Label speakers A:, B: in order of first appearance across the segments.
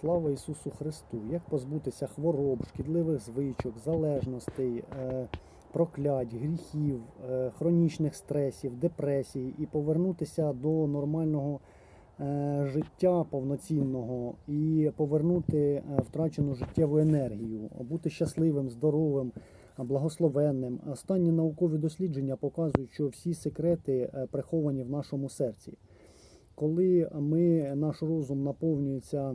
A: Слава Ісусу Христу! Як позбутися хвороб, шкідливих звичок, залежностей, е, проклять, гріхів, е, хронічних стресів, депресій і повернутися до нормального е, життя повноцінного і повернути втрачену життєву енергію, бути щасливим, здоровим, благословенним. Останні наукові дослідження показують, що всі секрети приховані в нашому серці коли ми, наш розум наповнюється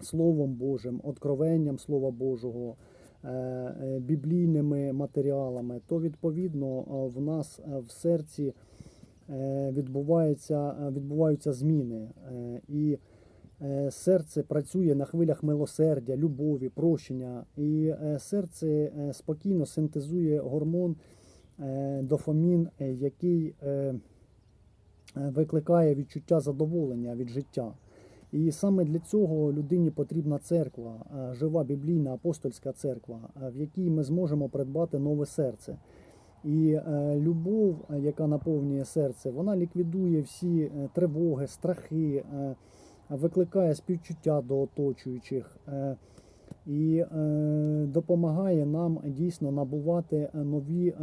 A: Словом Божим, откровенням Слова Божого, е, е, біблійними матеріалами, то відповідно е, в нас в серці відбувається, відбуваються зміни. І серце працює на хвилях милосердя, любові, прощення. І серце спокійно синтезує гормон дофамін, який викликає відчуття задоволення від життя. І саме для цього людині потрібна церква, е, жива біблійна апостольська церква, е, в якій ми зможемо придбати нове серце. І е, любов, яка наповнює серце, вона ліквідує всі тривоги, страхи, викликає співчуття до оточуючих і допомагає нам дійсно набувати нові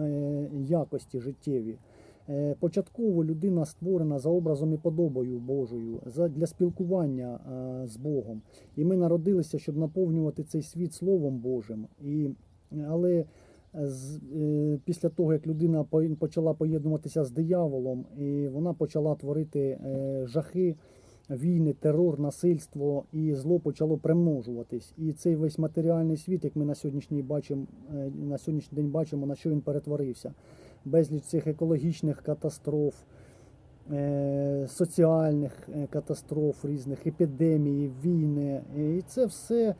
A: якості життєві. Е, Початково людина створена за образом і подобою Божою для спілкування е, з Богом. І ми народилися, щоб наповнювати цей світ Словом Божим. І, але з, е, після того, як людина почала поєднуватися з дияволом, і вона почала творити жахи, війни, терор, насильство, і зло почало примножуватись. І цей весь матеріальний світ, як ми на сьогоднішній бачимо, на сьогоднішній день бачимо, на що він перетворився. Безліч цих екологічних катастроф, е, соціальних е, катастроф, різних епідемій, війни. І це все,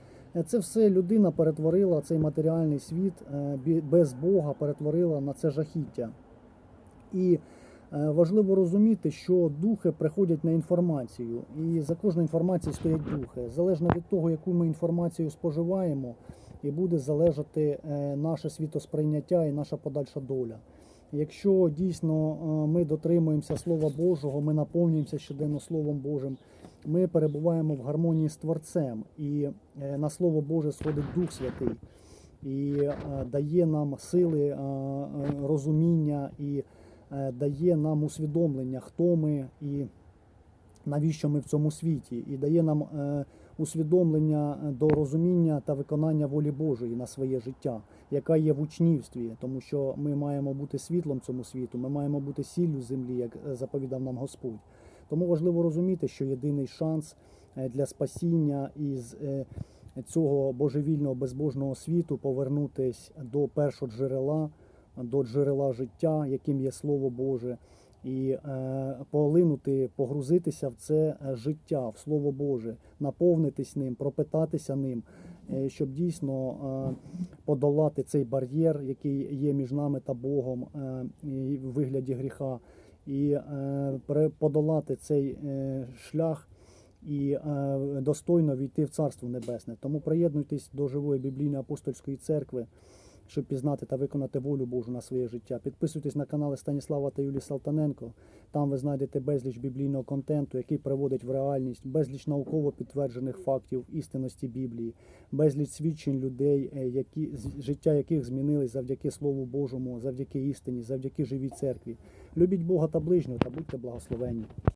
A: це все людина перетворила цей матеріальний світ е, без Бога, перетворила на це жахіття. І важливо розуміти, що духи приходять на інформацію, і за кожною інформацією стоять духи. Залежно від того, яку ми інформацію споживаємо, і буде залежати наше світосприйняття і наша подальша доля. Якщо дійсно е, ми дотримуємося Слова Божого, ми наповнюємося щоденно Словом Божим, ми перебуваємо в гармонії з Творцем, і е, на Слово Боже сходить Дух Святий. І е, дає нам сили, розуміння і дає нам усвідомлення, хто ми і навіщо ми в цьому світі, і дає нам е, усвідомлення до розуміння та виконання волі Божої на своє життя, яка є в учнівстві, тому що ми маємо бути світлом цьому світу, ми маємо бути сіллю землі, як е, заповідав нам Господь. Тому важливо розуміти, що єдиний шанс е, для спасіння із цього божевільного безбожного світу повернутись до першого джерела, до джерела життя, яким є Слово Боже, і е, полинути, погрузитися в це е, життя, в Слово Боже, наповнитись ним, пропитатися ним, е, щоб дійсно подолати цей бар'єр, який є між нами та Богом в вигляді гріха, і подолати цей шлях і достойно війти в Царство Небесне. Тому приєднуйтесь до живої біблійної апостольської церкви, щоб пізнати та виконати волю Божу на своє життя. Підписуйтесь на канали Станіслава та Юлії Салтаненко. Там ви знайдете безліч біблійного контенту, який приводить в реальність, безліч науково підтверджених фактів істинності Біблії, безліч свідчень людей, е, які життя яких змінились завдяки Слову Божому, завдяки істині, завдяки живій церкві. Любіть Бога та ближнього та будьте благословенні.